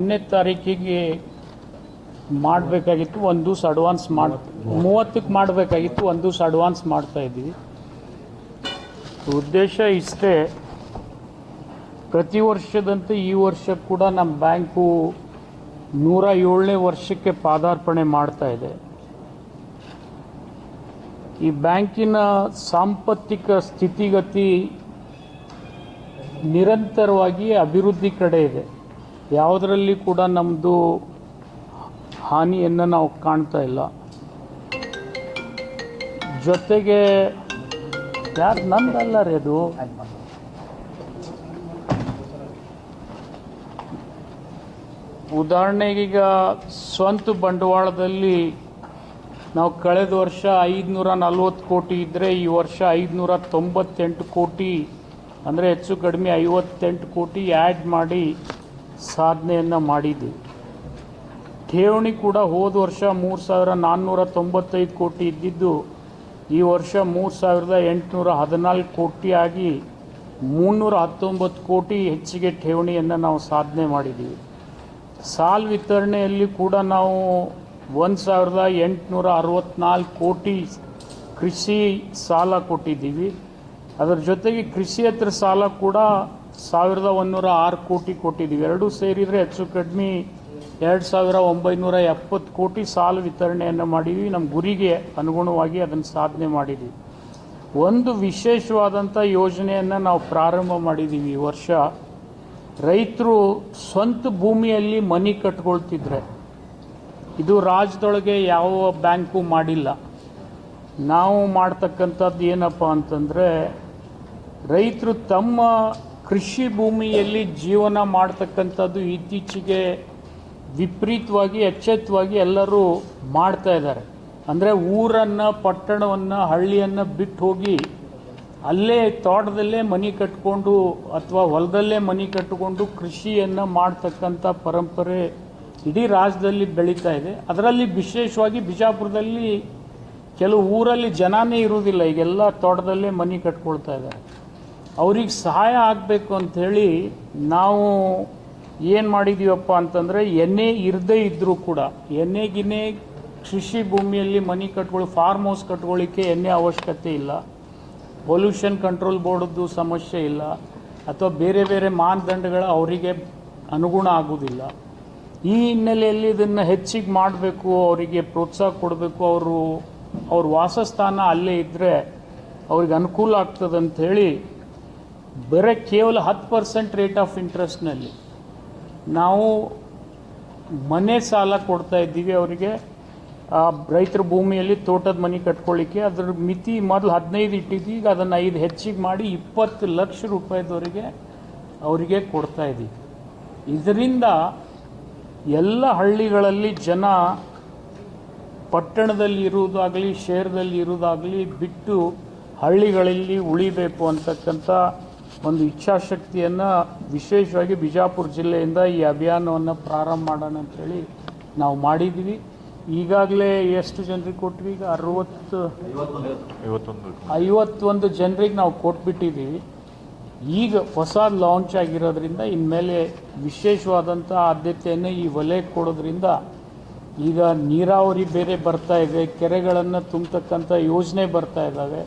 ಒಂದನೇ ತಾರೀಕಿಗೆ ಮಾಡಬೇಕಾಗಿತ್ತು, ಒಂದು ದಿವಸ ಅಡ್ವಾನ್ಸ್ ಮಾಡ ಮೂವತ್ತಕ್ಕೆ ಮಾಡಬೇಕಾಗಿತ್ತು, ಒಂದು ದಿವಸ ಅಡ್ವಾನ್ಸ್ ಮಾಡ್ತಾ ಇದ್ದೀವಿ. ಉದ್ದೇಶ ಇಷ್ಟೇ, ಪ್ರತಿ ವರ್ಷದಂತೆ ಈ ವರ್ಷ ಕೂಡ ನಮ್ಮ ಬ್ಯಾಂಕು ನೂರ ಏಳನೇ ವರ್ಷಕ್ಕೆ ಪಾದಾರ್ಪಣೆ ಮಾಡ್ತಾ ಇದೆ. ಈ ಬ್ಯಾಂಕಿನ ಸಾಂಪತ್ತಿಕ ಸ್ಥಿತಿಗತಿ ನಿರಂತರವಾಗಿ ಅಭಿವೃದ್ಧಿ ಕಡೆ ಇದೆ. ಯಾವುದರಲ್ಲಿ ಕೂಡ ನಮ್ಮದು ಹಾನಿಯನ್ನು ನಾವು ಕಾಣ್ತಾ ಇಲ್ಲ. ಜೊತೆಗೆ ಯಾರು ನಂದಲ್ಲ ರೀ ಅದು? ಉದಾಹರಣೆಗೀಗ ಸ್ವಂತ ಬಂಡವಾಳದಲ್ಲಿ ನಾವು ಕಳೆದ ವರ್ಷ ಐದುನೂರ ನಲ್ವತ್ತು ಕೋಟಿ ಇದ್ದರೆ ಈ ವರ್ಷ ಐದುನೂರ ತೊಂಬತ್ತೆಂಟು ಕೋಟಿ, ಅಂದರೆ ಹೆಚ್ಚು ಕಡಿಮೆ ಐವತ್ತೆಂಟು ಕೋಟಿ ಆ್ಯಡ್ ಮಾಡಿ ಸಾಧನೆಯನ್ನು ಮಾಡಿದ್ವಿ ಠೇವಣಿ ಕೂಡ ಹೋದ ವರ್ಷ ಮೂರು ಸಾವಿರ ನಾನ್ನೂರ ತೊಂಬತ್ತೈದು ಕೋಟಿ ಇದ್ದಿದ್ದು, ಈ ವರ್ಷ ಮೂರು ಸಾವಿರದ ಎಂಟುನೂರ ಹದಿನಾಲ್ಕು ಕೋಟಿ ಆಗಿ ಮುನ್ನೂರ ಹತ್ತೊಂಬತ್ತು ಕೋಟಿ ಹೆಚ್ಚಿಗೆ ಠೇವಣಿಯನ್ನು ನಾವು ಸಾಧನೆ ಮಾಡಿದ್ದೀವಿ. ಸಾಲ ವಿತರಣೆಯಲ್ಲಿ ಕೂಡ ನಾವು ಒಂದು ಸಾವಿರದ ಎಂಟುನೂರ ಅರವತ್ನಾಲ್ಕು ಕೋಟಿ ಕೃಷಿ ಸಾಲ ಕೊಟ್ಟಿದ್ದೀವಿ. ಅದರ ಜೊತೆಗೆ ಕೃಷಿಯೇತರ ಸಾಲ ಕೂಡ ಸಾವಿರದ ಒಂದೂರ ಆರು ಕೋಟಿ ಕೊಟ್ಟಿದ್ದೀವಿ. ಎರಡೂ ಸೇರಿದರೆ ಹೆಚ್ಚು ಕಡಿಮೆ ಎರಡು ಸಾವಿರ ಒಂಬೈನೂರ ಎಪ್ಪತ್ತು ಕೋಟಿ ಸಾಲ ವಿತರಣೆಯನ್ನು ಮಾಡಿದ್ವಿ. ನಮ್ಮ ಗುರಿಗೆ ಅನುಗುಣವಾಗಿ ಅದನ್ನು ಸಾಧನೆ ಮಾಡಿದ್ವಿ. ಒಂದು ವಿಶೇಷವಾದಂಥ ಯೋಜನೆಯನ್ನು ನಾವು ಪ್ರಾರಂಭ ಮಾಡಿದ್ದೀವಿ ಈ ವರ್ಷ. ರೈತರು ಸ್ವಂತ ಭೂಮಿಯಲ್ಲಿ ಮನಿ ಕಟ್ಕೊಳ್ತಿದ್ರೆ ಇದು ರಾಜ್ಯದೊಳಗೆ ಯಾವ ಬ್ಯಾಂಕು ಮಾಡಿಲ್ಲ. ನಾವು ಮಾಡ್ತಕ್ಕಂಥದ್ದು ಏನಪ್ಪ ಅಂತಂದರೆ ರೈತರು ತಮ್ಮ ಕೃಷಿ ಭೂಮಿಯಲ್ಲಿ ಜೀವನ ಮಾಡ್ತಕ್ಕಂಥದ್ದು ಇತ್ತೀಚೆಗೆ ವಿಪರೀತವಾಗಿ, ಎಚ್ಚೆತ್ತವಾಗಿ ಎಲ್ಲರೂ ಮಾಡ್ತಾ ಇದ್ದಾರೆ. ಅಂದರೆ ಊರನ್ನು, ಪಟ್ಟಣವನ್ನು, ಹಳ್ಳಿಯನ್ನು ಬಿಟ್ಟು ಹೋಗಿ ಅಲ್ಲೇ ತೋಟದಲ್ಲೇ ಮನೆ ಕಟ್ಕೊಂಡು ಅಥವಾ ಹೊಲದಲ್ಲೇ ಮನೆ ಕಟ್ಟಿಕೊಂಡು ಕೃಷಿಯನ್ನು ಮಾಡ್ತಕ್ಕಂಥ ಪರಂಪರೆ ಇಡೀ ರಾಜ್ಯದಲ್ಲಿ ಬೆಳೀತಾ ಇದೆ. ಅದರಲ್ಲಿ ವಿಶೇಷವಾಗಿ ಬಿಜಾಪುರದಲ್ಲಿ ಕೆಲವು ಊರಲ್ಲಿ ಜನನೇ ಇರುವುದಿಲ್ಲ. ಈಗೆಲ್ಲ ತೋಟದಲ್ಲೇ ಮನೆ ಕಟ್ಕೊಳ್ತಾ ಇದ್ದಾರೆ. ಅವ್ರಿಗೆ ಸಹಾಯ ಆಗಬೇಕು ಅಂಥೇಳಿ ನಾವು ಏನು ಮಾಡಿದ್ದೀವಪ್ಪ ಅಂತಂದರೆ ಎಣ್ಣೆ ಇರದೇ ಇದ್ದರೂ ಕೂಡ, ಎಣ್ಣೆ ಗಿನ್ನೆ ಕೃಷಿ ಭೂಮಿಯಲ್ಲಿ ಮನೆ ಕಟ್ಕೊಳ್ಳಿ ಫಾರ್ಮ್ ಹೌಸ್ ಕಟ್ಕೊಳ್ಳಿಕ್ಕೆ ಎಣ್ಣೆ ಅವಶ್ಯಕತೆ ಇಲ್ಲ. ಪೊಲ್ಯೂಷನ್ ಕಂಟ್ರೋಲ್ ಬೋರ್ಡದ್ದು ಸಮಸ್ಯೆ ಇಲ್ಲ. ಅಥವಾ ಬೇರೆ ಬೇರೆ ಮಾನದಂಡಗಳ ಅವರಿಗೆ ಅನುಗುಣ ಆಗುವುದಿಲ್ಲ ಈ ಹಿನ್ನೆಲೆಯಲ್ಲಿ ಇದನ್ನು ಹೆಚ್ಚಿಗೆ ಮಾಡಬೇಕು, ಅವರಿಗೆ ಪ್ರೋತ್ಸಾಹ ಕೊಡಬೇಕು, ಅವರು, ಅವ್ರ ವಾಸಸ್ಥಾನ ಅಲ್ಲೇ ಇದ್ದರೆ ಅವ್ರಿಗೆ ಅನುಕೂಲ ಆಗ್ತದೆ ಅಂಥೇಳಿ ಬರೀ ಕೇವಲ ಹತ್ತು ಪರ್ಸೆಂಟ್ ರೇಟ್ ಆಫ್ ಇಂಟ್ರೆಸ್ಟ್ನಲ್ಲಿ ನಾವು ಮನೆ ಸಾಲ ಕೊಡ್ತಾ ಇದ್ದೀವಿ ಅವರಿಗೆ. ಆ, ರೈತರ ಭೂಮಿಯಲ್ಲಿ ತೋಟದ ಮನೆ ಕಟ್ಕೊಳ್ಳಿಕ್ಕೆ ಅದ್ರ ಮಿತಿ ಮೊದಲು ಹದಿನೈದು ಇಟ್ಟಿದ್ವಿ, ಈಗ ಅದನ್ನು ಐದು ಹೆಚ್ಚಿಗೆ ಮಾಡಿ ಇಪ್ಪತ್ತು ಲಕ್ಷ ರೂಪಾಯಿದವರೆಗೆ ಅವರಿಗೆ ಕೊಡ್ತಾ ಇದ್ದೀವಿ. ಇದರಿಂದ ಎಲ್ಲ ಹಳ್ಳಿಗಳಲ್ಲಿ ಜನ ಪಟ್ಟಣದಲ್ಲಿ ಇರುವುದಾಗಲಿ, ಶೇರ್ದಲ್ಲಿ ಇರುವುದಾಗಲಿ ಬಿಟ್ಟು ಹಳ್ಳಿಗಳಲ್ಲಿ ಉಳಿಬೇಕು ಅಂತಕ್ಕಂಥ ಒಂದು ಇಚ್ಛಾಶಕ್ತಿಯನ್ನು ವಿಶೇಷವಾಗಿ ಬಿಜಾಪುರ ಜಿಲ್ಲೆಯಿಂದ ಈ ಅಭಿಯಾನವನ್ನು ಪ್ರಾರಂಭ ಮಾಡೋಣ ಅಂಥೇಳಿ ನಾವು ಮಾಡಿದ್ವಿ ಈಗಾಗಲೇ ಎಷ್ಟು ಜನರಿಗೆ ಕೊಟ್ವಿ? ಈಗ ಅರವತ್ತು ಐವತ್ತೊಂದು ಜನರಿಗೆ ನಾವು ಕೊಟ್ಬಿಟ್ಟಿದ್ದೀವಿ. ಈಗ ಹೊಸ ಲಾಂಚ್ ಆಗಿರೋದ್ರಿಂದ ಇನ್ಮೇಲೆ ವಿಶೇಷವಾದಂಥ ಆದ್ಯತೆಯನ್ನು ಈ ವಲಯಕ್ಕೆ ಕೊಡೋದ್ರಿಂದ ಈಗ ನೀರಾವರಿ ಬೇರೆ ಬರ್ತಾ ಇದೆ, ಕೆರೆಗಳನ್ನು ತುಂಬತಕ್ಕಂಥ ಯೋಜನೆ ಬರ್ತಾ ಇದ್ದಾವೆ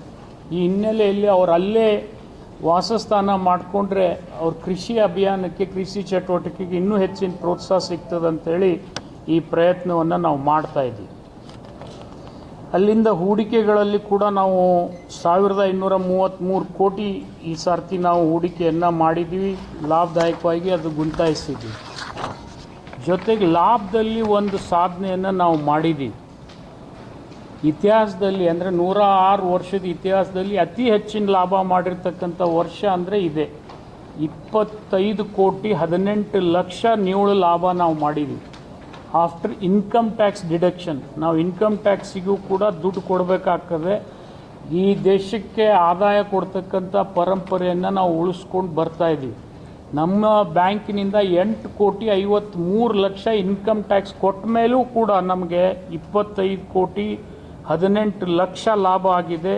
ಈ ಹಿನ್ನೆಲೆಯಲ್ಲಿ ಅವರಲ್ಲೇ ವಾಸಸ್ಥಾನ ಮಾಡಿಕೊಂಡ್ರೆ ಅವ್ರ ಕೃಷಿ ಅಭಿಯಾನಕ್ಕೆ, ಕೃಷಿ ಚಟುವಟಿಕೆಗೆ ಇನ್ನೂ ಹೆಚ್ಚಿನ ಪ್ರೋತ್ಸಾಹ ಸಿಗ್ತದೆ ಅಂತೇಳಿ ಈ ಪ್ರಯತ್ನವನ್ನು ನಾವು ಮಾಡ್ತಾ ಇದ್ದೀವಿ. ಅಲ್ಲಿಂದ ಹೂಡಿಕೆಗಳಲ್ಲಿ ಕೂಡ ನಾವು ಸಾವಿರದ ಐನೂರ ಮೂವತ್ತ್ಮೂರು ಕೋಟಿ ಈ ಸರ್ತಿ ನಾವು ಹೂಡಿಕೆಯನ್ನು ಮಾಡಿದ್ದೀವಿ. ಲಾಭದಾಯಕವಾಗಿ ಅದು ಗುಂತಾಯಿಸಿದ್ದೀವಿ. ಜೊತೆಗೆ ಲಾಭದಲ್ಲಿ ಒಂದು ಸಾಧನೆಯನ್ನು ನಾವು ಮಾಡಿದ್ದೀವಿ. ಇತಿಹಾಸದಲ್ಲಿ ಅಂದರೆ ನೂರ ಆರು ವರ್ಷದ ಇತಿಹಾಸದಲ್ಲಿ ಅತಿ ಹೆಚ್ಚಿನ ಲಾಭ ಮಾಡಿರ್ತಕ್ಕಂಥ ವರ್ಷ ಅಂದರೆ ಇದೆ. ಇಪ್ಪತ್ತೈದು ಕೋಟಿ ಹದಿನೆಂಟು ಲಕ್ಷ ನಿವ್ವಳ ಲಾಭ ನಾವು ಮಾಡಿದ್ವಿ. ಆಫ್ಟರ್ ಇನ್ಕಮ್ ಟ್ಯಾಕ್ಸ್ ಡಿಡಕ್ಷನ್ ನಾವು ಇನ್ಕಮ್ ಟ್ಯಾಕ್ಸಿಗೂ ಕೂಡ ದುಡ್ಡು ಕೊಡಬೇಕಾಗ್ತದೆ. ಈ ದೇಶಕ್ಕೆ ಆದಾಯ ಕೊಡ್ತಕ್ಕಂಥ ಪರಂಪರೆಯನ್ನು ನಾವು ಉಳಿಸ್ಕೊಂಡು ಬರ್ತಾ ಇದ್ದೀವಿ. ನಮ್ಮ ಬ್ಯಾಂಕಿನಿಂದ ಎಂಟು ಕೋಟಿ ಐವತ್ತ್ಮೂರು ಲಕ್ಷ ಇನ್ಕಮ್ ಟ್ಯಾಕ್ಸ್ ಕೊಟ್ಟ ಮೇಲೂ ಕೂಡ ನಮಗೆ ಇಪ್ಪತ್ತೈದು ಕೋಟಿ ಹದಿನೆಂಟು ಲಕ್ಷ ಲಾಭ ಆಗಿದೆ.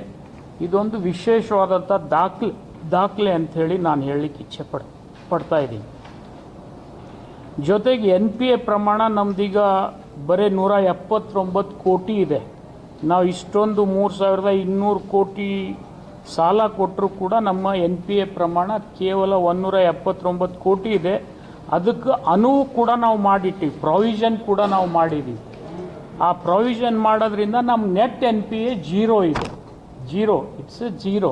ಇದೊಂದು ವಿಶೇಷವಾದಂಥ ದಾಖಲೆ ದಾಖಲೆ ಅಂಥೇಳಿ ನಾನು ಹೇಳಲಿಕ್ಕೆ ಇಚ್ಛೆ ಪಡ್, ಪಡ್ತಾ ಇದ್ದೀನಿ. ಜೊತೆಗೆ ಎನ್ ಪಿ ಎ ಪ್ರಮಾಣ ನಮ್ದೀಗ ಬರೀ ನೂರ ಎಪ್ಪತ್ತೊಂಬತ್ತು ಕೋಟಿ ಇದೆ. ನಾವು ಇಷ್ಟೊಂದು ಮೂರು ಸಾವಿರದ ಇನ್ನೂರು ಕೋಟಿ ಸಾಲ ಕೊಟ್ಟರು ಕೂಡ ನಮ್ಮ ಎನ್ ಪಿ ಎ ಪ್ರಮಾಣ ಕೇವಲ ಒಂದೂರ ಎಪ್ಪತ್ತೊಂಬತ್ತು ಕೋಟಿ ಇದೆ. ಅದಕ್ಕೆ ಅನುವು ಕೂಡ ನಾವು ಮಾಡಿಟ್ಟಿವಿ ಪ್ರಾವಿಷನ್ ಕೂಡ ನಾವು ಮಾಡಿದ್ದೀವಿ. ಆ ಪ್ರೊವಿಷನ್ ಮಾಡೋದ್ರಿಂದ ನಮ್ಮ net N P A zero ಇದೆ. Zero it's a zero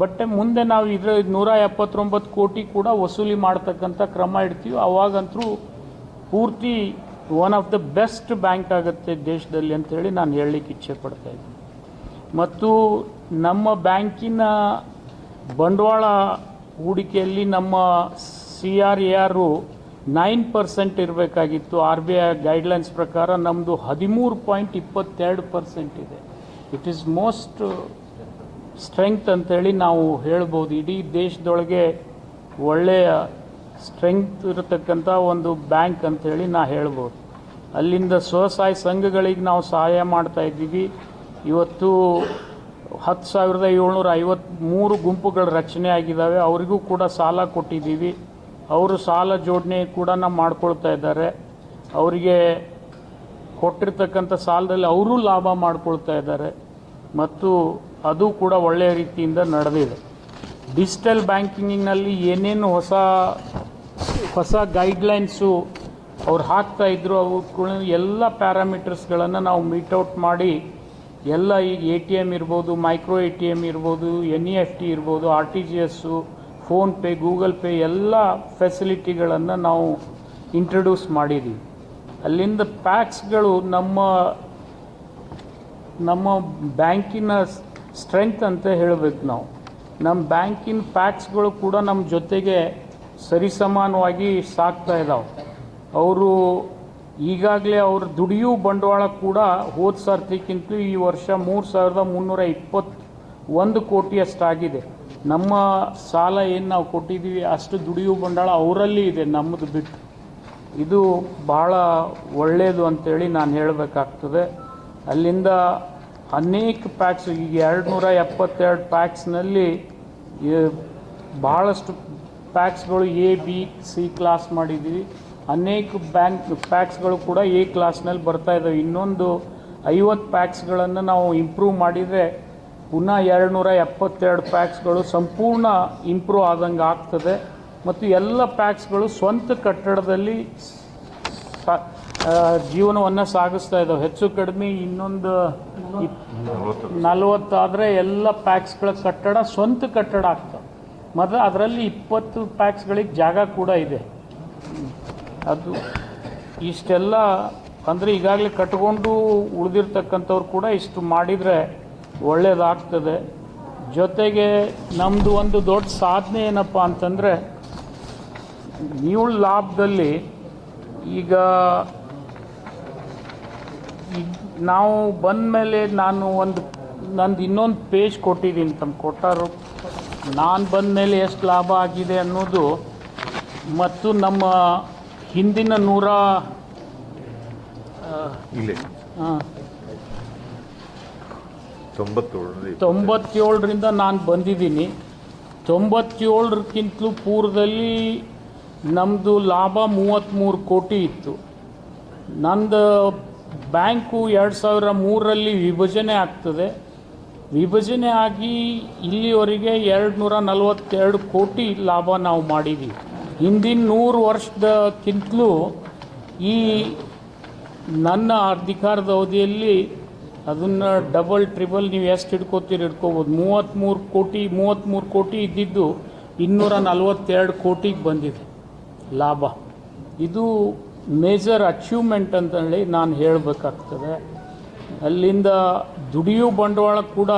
but ಮುಂದೆ ನಾವು ಇದ್ರ ನೂರ ಎಪ್ಪತ್ತೊಂಬತ್ತು ಕೋಟಿ ಕೂಡ ವಸೂಲಿ ಮಾಡ್ತಕ್ಕಂಥ ಕ್ರಮ ಇಡ್ತೀವಿ. ಅವಾಗಂತೂ ಪೂರ್ತಿ one of the best bank ಆಗುತ್ತೆ ದೇಶದಲ್ಲಿ ಅಂತೇಳಿ ನಾನು ಹೇಳಲಿಕ್ಕೆ ಇಚ್ಛೆ ಪಡ್ತಾ ಇದ್ದೀನಿ. ಮತ್ತು ನಮ್ಮ ಬ್ಯಾಂಕಿನ ಬಂಡವಾಳ ಹೂಡಿಕೆಯಲ್ಲಿ ನಮ್ಮ ಸಿ ಆರ್ ಎ ಆರು ನೈನ್ ಪರ್ಸೆಂಟ್ ಇರಬೇಕಾಗಿತ್ತು ಆರ್ ಬಿ ಐ ಗೈಡ್ಲೈನ್ಸ್ ಪ್ರಕಾರ ನಮ್ಮದು ಹದಿಮೂರು ಪಾಯಿಂಟ್ ಇಪ್ಪತ್ತೆರಡು ಪರ್ಸೆಂಟ್ ಇದೆ. ಇಟ್ ಈಸ್ ಮೋಸ್ಟ್ ಸ್ಟ್ರೆಂಗ್ತ್ ಅಂತೇಳಿ ನಾವು ಹೇಳ್ಬೋದು. ಇಡೀ ದೇಶದೊಳಗೆ ಒಳ್ಳೆಯ ಸ್ಟ್ರೆಂಗ್ತ್ ಇರತಕ್ಕಂಥ ಒಂದು ಬ್ಯಾಂಕ್ ಅಂತೇಳಿ ನಾ ಹೇಳ್ಬೋದು. ಅಲ್ಲಿಂದ ಸ್ವಸಹಾಯ ಸಂಘಗಳಿಗೆ ನಾವು ಸಹಾಯ ಮಾಡ್ತಾ ಇದ್ದೀವಿ. ಇವತ್ತು ಹತ್ತು ಸಾವಿರದ ಏಳ್ನೂರ ಐವತ್ತ್ಮೂರು ಗುಂಪುಗಳ ರಚನೆ ಆಗಿದ್ದಾವೆ. ಅವರಿಗೂ ಕೂಡ ಸಾಲ ಕೊಟ್ಟಿದ್ದೀವಿ. ಅವರು ಸಾಲ ಜೋಡಣೆ ಕೂಡ ಮಾಡ್ಕೊಳ್ತಾ ಇದ್ದಾರೆ. ಅವರಿಗೆ ಕೊಟ್ಟಿರ್ತಕ್ಕಂಥ ಸಾಲದಲ್ಲಿ ಅವರೂ ಲಾಭ ಮಾಡ್ಕೊಳ್ತಾ ಇದ್ದಾರೆ. ಮತ್ತು ಅದು ಕೂಡ ಒಳ್ಳೆಯ ರೀತಿಯಿಂದ ನಡೆದಿದೆ. ಡಿಜಿಟಲ್ ಬ್ಯಾಂಕಿಂಗಿನಲ್ಲಿ ಏನೇನು ಹೊಸ ಹೊಸ ಗೈಡ್ಲೈನ್ಸು ಅವ್ರು ಹಾಕ್ತಾ ಇದ್ರು, ಅವು ಕೂಡ ಎಲ್ಲ ಪ್ಯಾರಾಮೀಟರ್ಸ್ಗಳನ್ನು ನಾವು ಮೀಟೌಟ್ ಮಾಡಿ ಎಲ್ಲ ಈಗ ಎ ಟಿ ಎಂ ಇರ್ಬೋದು, ಮೈಕ್ರೋ ಎ ಟಿ ಎಂ ಇರ್ಬೋದು, ಎನ್ ಇ ಎಫ್ ಟಿ ಇರ್ಬೋದು, R T G S PhonePe Google Pay ಎಲ್ಲ ಫೆಸಿಲಿಟಿಗಳನ್ನು ನಾವು ಇಂಟ್ರಡ್ಯೂಸ್ ಮಾಡಿದ್ದೀವಿ ಅಲ್ಲಿಂದ ಪ್ಯಾಕ್ಸ್ಗಳು ನಮ್ಮ ನಮ್ಮ ಬ್ಯಾಂಕಿನ ಸ್ಟ್ರೆಂತ್ ಅಂತ ಹೇಳಬೇಕು ನಾವು. ನಮ್ಮ ಬ್ಯಾಂಕಿನ ಪ್ಯಾಕ್ಸ್ಗಳು ಕೂಡ ನಮ್ಮ ಜೊತೆಗೆ ಸರಿಸಮಾನವಾಗಿ ಸಾಕ್ತಾ ಇದ್ದಾವೆ ಅವರು ಈಗಾಗಲೇ ಅವ್ರ ದುಡಿಯು ಬಂಡವಾಳ ಕೂಡ ಹೋದ ಈ ವರ್ಷ ಮೂರು ಸಾವಿರದ ಮುನ್ನೂರ ಇಪ್ಪತ್ತು ಒಂದು ಕೋಟಿಯಷ್ಟಾಗಿದೆ. ನಮ್ಮ ಸಾಲ ಏನು ನಾವು ಕೊಟ್ಟಿದ್ದೀವಿ, ಅಷ್ಟು ದುಡಿಯುವ ಬಂಡಾಳ ಅವರಲ್ಲಿ ಇದೆ ನಮ್ಮದು ಬಿಟ್ಟು. ಇದು ಭಾಳ ಒಳ್ಳೆಯದು ಅಂತೇಳಿ ನಾನು ಹೇಳಬೇಕಾಗ್ತದೆ. ಅಲ್ಲಿಂದ ಅನೇಕ ಪ್ಯಾಕ್ಸ್ ಈಗ ಎರಡು ನೂರ ಎಪ್ಪತ್ತೆರಡು ಪ್ಯಾಕ್ಸ್ನಲ್ಲಿ ಭಾಳಷ್ಟು ಪ್ಯಾಕ್ಸ್ಗಳು ಎ ಬಿ ಸಿ ಕ್ಲಾಸ್ ಮಾಡಿದ್ದೀವಿ ಅನೇಕ ಬ್ಯಾಂಕ್ ಪ್ಯಾಕ್ಸ್ಗಳು ಕೂಡ ಎ ಕ್ಲಾಸ್ನಲ್ಲಿ ಬರ್ತಾ ಇದ್ದಾವೆ ಇನ್ನೊಂದು ಐವತ್ತು ಪ್ಯಾಕ್ಸ್ಗಳನ್ನು ನಾವು ಇಂಪ್ರೂವ್ ಮಾಡಿದರೆ ಪುನಃ ಎರಡು ನೂರ ಎಪ್ಪತ್ತೆರಡು ಪ್ಯಾಕ್ಸ್ಗಳು ಸಂಪೂರ್ಣ ಇಂಪ್ರೂವ್ ಆದಂಗೆ ಆಗ್ತದೆ. ಮತ್ತು ಎಲ್ಲ ಪ್ಯಾಕ್ಸ್ಗಳು ಸ್ವಂತ ಕಟ್ಟಡದಲ್ಲಿ ಜೀವನವನ್ನು ಸಾಗಿಸ್ತಾ ಇದ್ದಾವೆ ಹೆಚ್ಚು ಕಡಿಮೆ ಇನ್ನೊಂದು ನಲ್ವತ್ತಾದರೆ ನಲವತ್ತು ನಲವತ್ತಾದರೆ ಎಲ್ಲ ಪ್ಯಾಕ್ಸ್ಗಳ ಕಟ್ಟಡ ಸ್ವಂತ ಕಟ್ಟಡ ಆಗ್ತವೆ ಮತ್ತು ಅದರಲ್ಲಿ ಇಪ್ಪತ್ತು ಪ್ಯಾಕ್ಸ್ಗಳಿಗೆ ಜಾಗ ಕೂಡ ಇದೆ. ಅದು ಇಷ್ಟೆಲ್ಲ, ಅಂದರೆ ಈಗಾಗಲೇ ಕಟ್ಕೊಂಡು ಉಳಿದಿರ್ತಕ್ಕಂಥವ್ರು ಕೂಡ ಇಷ್ಟು ಮಾಡಿದರೆ ಒಳ್ಳೆಯದಾಗ್ತದೆ ಜೊತೆಗೆ ನಮ್ಮದು ಒಂದು ದೊಡ್ಡ ಸಾಧನೆ ಏನಪ್ಪ ಅಂತಂದರೆ ನೀವು ಲಾಭದಲ್ಲಿ ಈಗ ನಾವು ಬಂದ ಮೇಲೆ ನಾನು ಒಂದು ನಂದು ಇನ್ನೊಂದು ಪೇಜ್ ಕೊಟ್ಟಿದ್ದೀನಿ ತಮ್ಮ ಕೊಟ್ಟಾರು. ನಾನು ಬಂದ ಮೇಲೆ ಎಷ್ಟು ಲಾಭ ಆಗಿದೆ ಅನ್ನೋದು ಮತ್ತು ನಮ್ಮ ಹಿಂದಿನ ನೂರ ಹಾಂ. ತೊಂಬತ್ತೇಳರಿಂದ ನಾನು ಬಂದಿದ್ದೀನಿ. ತೊಂಬತ್ತೇಳರಕ್ಕಿಂತಲೂ ಪೂರ್ವದಲ್ಲಿ ನಮ್ಮದು ಲಾಭ ಮೂವತ್ತ್ಮೂರು ಕೋಟಿ ಇತ್ತು. ನಂದು ಬ್ಯಾಂಕು ಎರಡು ಸಾವಿರ ಮೂರರಲ್ಲಿ ವಿಭಜನೆ ಆಗ್ತದೆ. ವಿಭಜನೆ ಆಗಿ ಇಲ್ಲಿವರೆಗೆ ಎರಡು ನೂರ ನಲವತ್ತೆರಡು ಕೋಟಿ ಲಾಭ ನಾವು ಮಾಡಿದ್ದೀವಿ ಹಿಂದಿನ ನೂರು ವರ್ಷದಕ್ಕಿಂತಲೂ ಈ ನನ್ನ ಅಧಿಕಾರದ ಅವಧಿಯಲ್ಲಿ ಅದನ್ನು ಡಬಲ್ ಟ್ರಿಬಲ್ ನೀವು ಎಷ್ಟು ಹಿಡ್ಕೋತೀರಿ ಹಿಡ್ಕೋಬೋದು. ಮೂವತ್ತ್ಮೂರು ಕೋಟಿ ಮೂವತ್ತ್ಮೂರು ಕೋಟಿ ಇದ್ದಿದ್ದು ಇನ್ನೂರ ನಲವತ್ತೆರಡು ಕೋಟಿಗೆ ಬಂದಿದೆ ಲಾಭ. ಇದು ಮೇಜರ್ ಅಚೀವ್ಮೆಂಟ್ ಅಂತ ಹೇಳಿ ನಾನು ಹೇಳಬೇಕಾಗ್ತದೆ. ಅಲ್ಲಿಂದ ದುಡಿಯು ಬಂಡವಾಳ ಕೂಡ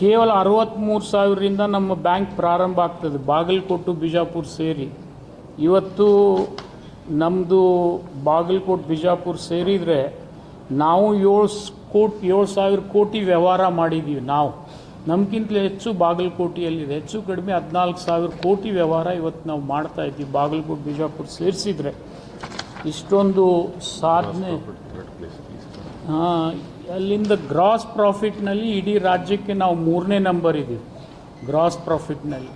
ಕೇವಲ ಅರವತ್ತ್ಮೂರು ಸಾವಿರದಿಂದ ನಮ್ಮ ಬ್ಯಾಂಕ್ ಪ್ರಾರಂಭ ಆಗ್ತದೆ. ಬಾಗಲಕೋಟು, ಬಿಜಾಪುರ ಸೇರಿ. ಇವತ್ತು ನಮ್ಮದು ಬಾಗಲಕೋಟೆ, ಬಿಜಾಪುರ ಸೇರಿದರೆ ನಾವು ಏಳು ಕೋಟಿ ಏಳು ಸಾವಿರ ಕೋಟಿ ವ್ಯವಹಾರ ಮಾಡಿದ್ದೀವಿ ನಾವು. ನಮಗಿಂತಲೇ ಹೆಚ್ಚು ಬಾಗಲಕೋಟೆಯಲ್ಲಿದೆ. ಹೆಚ್ಚು ಕಡಿಮೆ ಹದಿನಾಲ್ಕು ಸಾವಿರ ಕೋಟಿ ವ್ಯವಹಾರ ಇವತ್ತು ನಾವು ಮಾಡ್ತಾ ಇದ್ದೀವಿ. ಬಾಗಲಕೋಟೆ, ಬಿಜಾಪುರ ಸೇರಿಸಿದರೆ. ಇಷ್ಟೊಂದು ಸಾಧನೆ ಹಾಂ, ಅಲ್ಲಿಂದ ಗ್ರಾಸ್ ಪ್ರಾಫಿಟ್ನಲ್ಲಿ ಇಡೀ ರಾಜ್ಯಕ್ಕೆ ನಾವು ಮೂರನೇ ನಂಬರ್ ಇದ್ದೀವಿ ಗ್ರಾಸ್ ಪ್ರಾಫಿಟ್ನಲ್ಲಿ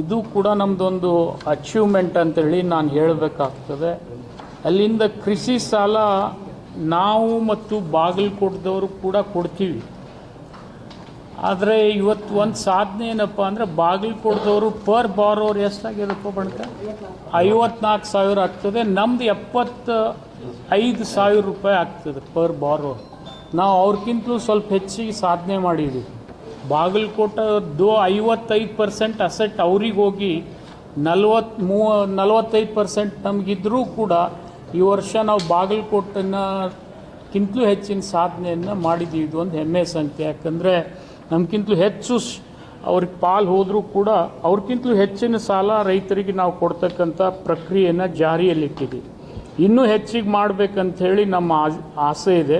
ಇದು ಕೂಡ ನಮ್ಮದೊಂದು ಅಚೀವ್ಮೆಂಟ್ ಅಂತೇಳಿ ನಾನು ಹೇಳಬೇಕಾಗ್ತದೆ. ಅಲ್ಲಿಂದ ಕೃಷಿ ಸಾಲ ನಾವು ಮತ್ತು ಬಾಗಲಕೋಟದವರು ಕೂಡ ಕೊಡ್ತೀವಿ. ಆದರೆ ಇವತ್ತು ಒಂದು ಸಾಧನೆ ಏನಪ್ಪ ಅಂದರೆ ಬಾಗಲಕೋಟದವರು ಪರ್ ಬಾರೋರ್ ಎಷ್ಟಾಗಿರಪ್ಪ ಬಣ್ಕ? ಐವತ್ನಾಲ್ಕು ಸಾವಿರ ಆಗ್ತದೆ, ನಮ್ದು ಎಪ್ಪತ್ತ ಐದು ಸಾವಿರ ರೂಪಾಯಿ ಆಗ್ತದೆ ಪರ್ ಬಾರೋರ್ ನಾವು ಅವ್ರಿಗಿಂತಲೂ ಸ್ವಲ್ಪ ಹೆಚ್ಚಿಗೆ ಸಾಧನೆ ಮಾಡಿದ್ವಿ. ಬಾಗಲಕೋಟದ್ದು ಐವತ್ತೈದು ಪರ್ಸೆಂಟ್ ಅಸೆಟ್ ಅವ್ರಿಗೆ ಹೋಗಿ ನಲ್ವತ್ತು ಮೂವ ನಲ್ವತ್ತೈದು ಪರ್ಸೆಂಟ್ ನಮಗಿದ್ರೂ ಕೂಡ ಈ ವರ್ಷ ನಾವು ಬಾಗಲಕೋಟನ್ನಕ್ಕಿಂತಲೂ ಹೆಚ್ಚಿನ ಸಾಧನೆಯನ್ನು ಮಾಡಿದ್ದೀವಿ. ಇದು ಒಂದು ಹೆಮ್ಮೆ ಸಂಖ್ಯೆ. ಯಾಕಂದರೆ ನಮ್ಗಿಂತಲೂ ಹೆಚ್ಚು ಅವ್ರಿಗೆ ಪಾಲು ಹೋದರೂ ಕೂಡ ಅವ್ರಿಗಿಂತಲೂ ಹೆಚ್ಚಿನ ಸಾಲ ರೈತರಿಗೆ ನಾವು ಕೊಡ್ತಕ್ಕಂಥ ಪ್ರಕ್ರಿಯೆಯನ್ನು ಜಾರಿಯಲ್ಲಿಟ್ಟಿದ್ದೀವಿ. ಇನ್ನೂ ಹೆಚ್ಚಿಗೆ ಮಾಡಬೇಕಂಥೇಳಿ ನಮ್ಮ ಆಸೆ ಇದೆ.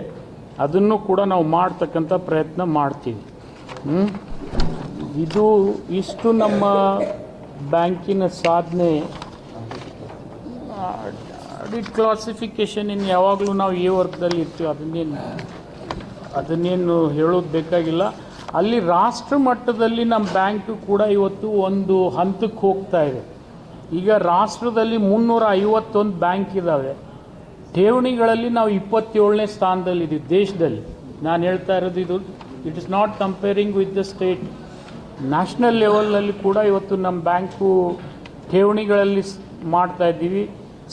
ಅದನ್ನು ಕೂಡ ನಾವು ಮಾಡ್ತಕ್ಕಂಥ ಪ್ರಯತ್ನ ಮಾಡ್ತೀವಿ. ಇದು ಇಷ್ಟು ನಮ್ಮ ಬ್ಯಾಂಕಿನ ಸಾಧನೆ ಆಡಿಟ್ ಕ್ಲಾಸಿಫಿಕೇಷನ್ ಇನ್ನು ಯಾವಾಗಲೂ ನಾವು ಈ ವರ್ಗದಲ್ಲಿ ಇರ್ತೀವಿ. ಅದನ್ನೇನು ಅದನ್ನೇನು ಹೇಳೋದು ಬೇಕಾಗಿಲ್ಲ. ಅಲ್ಲಿ ರಾಷ್ಟ್ರ ಮಟ್ಟದಲ್ಲಿ ನಮ್ಮ ಬ್ಯಾಂಕು ಕೂಡ ಇವತ್ತು ಒಂದು ಹಂತಕ್ಕೆ ಹೋಗ್ತಾ ಇದೆ. ಈಗ ರಾಷ್ಟ್ರದಲ್ಲಿ ಮುನ್ನೂರ ಐವತ್ತೊಂದು ಬ್ಯಾಂಕ್ ಇದ್ದಾವೆ ಠೇವಣಿಗಳಲ್ಲಿ ನಾವು ಇಪ್ಪತ್ತೇಳನೇ ಸ್ಥಾನದಲ್ಲಿದ್ದೀವಿ ದೇಶದಲ್ಲಿ. ನಾನು ಹೇಳ್ತಾ ಇರೋದು ಇದು it is not comparing with the state national ಲೆವೆಲ್ನಲ್ಲಿ ಕೂಡ ಇವತ್ತು ನಮ್ಮ ಬ್ಯಾಂಕು ಠೇವಣಿಗಳಲ್ಲಿ ಮಾಡ್ತಾ ಇದ್ದೀವಿ.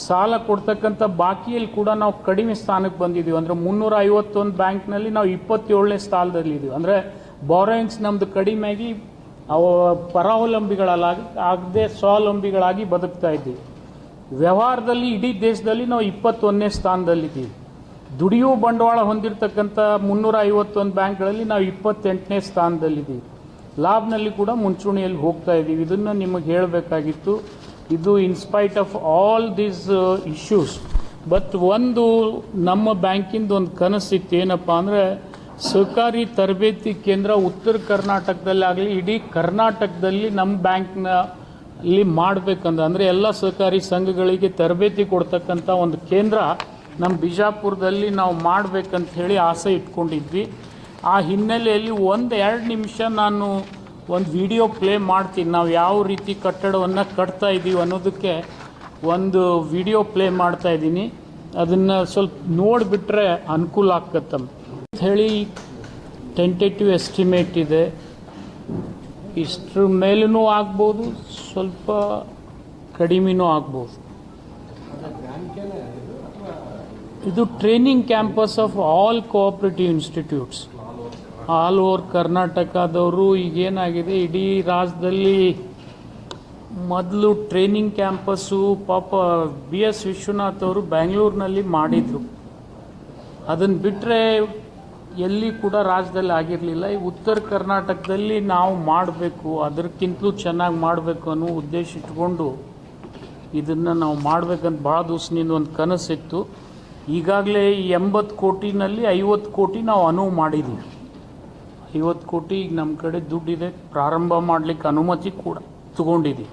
ಸಾಲ ಕೊಡ್ತಕ್ಕಂಥ ಬಾಕಿಯಲ್ಲಿ ಕೂಡ ನಾವು ಕಡಿಮೆ ಸ್ಥಾನಕ್ಕೆ ಬಂದಿದ್ದೀವಿ. ಅಂದರೆ ಮುನ್ನೂರ ಐವತ್ತೊಂದು ಬ್ಯಾಂಕ್ನಲ್ಲಿ ನಾವು ಇಪ್ಪತ್ತೇಳನೇ ಸ್ಥಾನದಲ್ಲಿದ್ದೀವಿ ಅಂದರೆ ಬಾರೋಯಿಂಗ್ಸ್ ನಮ್ಮದು ಕಡಿಮೆಯಾಗಿ ಅವ ಪರಾವಲಂಬಿಗಳಾಗಿ ಆಗದೆ ಸ್ವಾವಲಂಬಿಗಳಾಗಿ ಬದುಕ್ತಾ ಇದ್ದೀವಿ. ವ್ಯವಹಾರದಲ್ಲಿ ಇಡೀ ದೇಶದಲ್ಲಿ ನಾವು ಇಪ್ಪತ್ತೊಂದನೇ ಸ್ಥಾನದಲ್ಲಿದ್ದೀವಿ ದುಡಿಯುವ ಬಂಡವಾಳ ಹೊಂದಿರತಕ್ಕಂಥ ಮುನ್ನೂರ ಐವತ್ತೊಂದು ಬ್ಯಾಂಕ್ಗಳಲ್ಲಿ ನಾವು ಇಪ್ಪತ್ತೆಂಟನೇ ಸ್ಥಾನದಲ್ಲಿದ್ದೀವಿ ಲಾಭ್ನಲ್ಲಿ ಕೂಡ ಮುಂಚೂಣಿಯಲ್ಲಿ ಹೋಗ್ತಾ ಇದ್ದೀವಿ ಇದನ್ನು ನಿಮಗೆ ಹೇಳಬೇಕಾಗಿತ್ತು. ಇದು in spite of all these issues but ಒಂದು ನಮ್ಮ ಬ್ಯಾಂಕಿಂದ ಒಂದು ಕನಸಿತ್ತು ಏನಪ್ಪ ಅಂದರೆ ಸಹಕಾರಿ ತರಬೇತಿ ಕೇಂದ್ರ ಉತ್ತರ ಕರ್ನಾಟಕದಲ್ಲಾಗಲಿ ಇಡೀ ಕರ್ನಾಟಕದಲ್ಲಿ ನಮ್ಮ ಬ್ಯಾಂಕ್ನ ಅಲ್ಲಿ ಮಾಡಬೇಕಂದ್ರೆ, ಅಂದರೆ ಎಲ್ಲ ಸಹಕಾರಿ ಸಂಘಗಳಿಗೆ ತರಬೇತಿ ಕೊಡ್ತಕ್ಕಂಥ ಒಂದು ಕೇಂದ್ರ ನಮ್ಮ ಬಿಜಾಪುರದಲ್ಲಿ ನಾವು ಮಾಡಬೇಕಂತ ಹೇಳಿ ಆಸೆ ಇಟ್ಕೊಂಡಿದ್ವಿ. ಆ ಹಿನ್ನೆಲೆಯಲ್ಲಿ ಒಂದು ಎರಡು ನಿಮಿಷ ನಾನು ಒಂದು ವಿಡಿಯೋ ಪ್ಲೇ ಮಾಡ್ತೀನಿ. ನಾವು ಯಾವ ರೀತಿ ಕಟ್ಟಡವನ್ನು ಕಟ್ತಾ ಇದ್ದೀವಿ ಅನ್ನೋದಕ್ಕೆ ಒಂದು ವಿಡಿಯೋ ಪ್ಲೇ ಮಾಡ್ತಾ ಇದ್ದೀನಿ ಅದನ್ನು ಸ್ವಲ್ಪ ನೋಡಿಬಿಟ್ರೆ ಅನುಕೂಲ ಆಗ್ತತ್ತಮ್ಮ ಅಂತ ಹೇಳಿ ಟೆಂಟೇಟಿವ್ ಎಸ್ಟಿಮೇಟ್ ಇದೆ. ಇಷ್ಟ್ರ ಮೇಲೂ ಆಗ್ಬೋದು, ಸ್ವಲ್ಪ ಕಡಿಮೆನೂ ಆಗ್ಬೋದು. ಇದು training campus of all cooperative institutes all over ಕರ್ನಾಟಕದವರು ಈಗೇನಾಗಿದೆ? ಇಡೀ ರಾಜ್ಯದಲ್ಲಿ ಮೊದಲು ಟ್ರೈನಿಂಗ್ ಕ್ಯಾಂಪಸ್ಸು ಪಾಪ ಬಿ ಎಸ್ ವಿಶ್ವನಾಥ್ ಅವರು ಬ್ಯಾಂಗ್ಳೂರಿನಲ್ಲಿ ಮಾಡಿದರು. ಅದನ್ನು ಬಿಟ್ಟರೆ ಎಲ್ಲಿ ಕೂಡ ರಾಜ್ಯದಲ್ಲಿ ಆಗಿರಲಿಲ್ಲ. ಈ ಉತ್ತರ ಕರ್ನಾಟಕದಲ್ಲಿ ನಾವು ಮಾಡಬೇಕು, ಅದಕ್ಕಿಂತಲೂ ಚೆನ್ನಾಗಿ ಮಾಡಬೇಕು ಅನ್ನೋ ಉದ್ದೇಶ ಇಟ್ಕೊಂಡು ಇದನ್ನು ನಾವು ಮಾಡಬೇಕಂತ ಭಾಳ ದಿವಸದಿಂದ ಒಂದು ಕನಸಿತ್ತು. ಈಗಾಗಲೇ ಈ ಎಂಬತ್ತು ಕೋಟಿನಲ್ಲಿ ಐವತ್ತು ಕೋಟಿ ನಾವು ಅನುವು ಮಾಡಿದ್ದೀವಿ ಐವತ್ತು ಕೋಟಿ ಈಗ ನಮ್ಮ ಕಡೆ ದುಡ್ಡಿದೆ. ಪ್ರಾರಂಭ ಮಾಡಲಿಕ್ಕೆ ಅನುಮತಿ ಕೂಡ ತಗೊಂಡಿದ್ದೀವಿ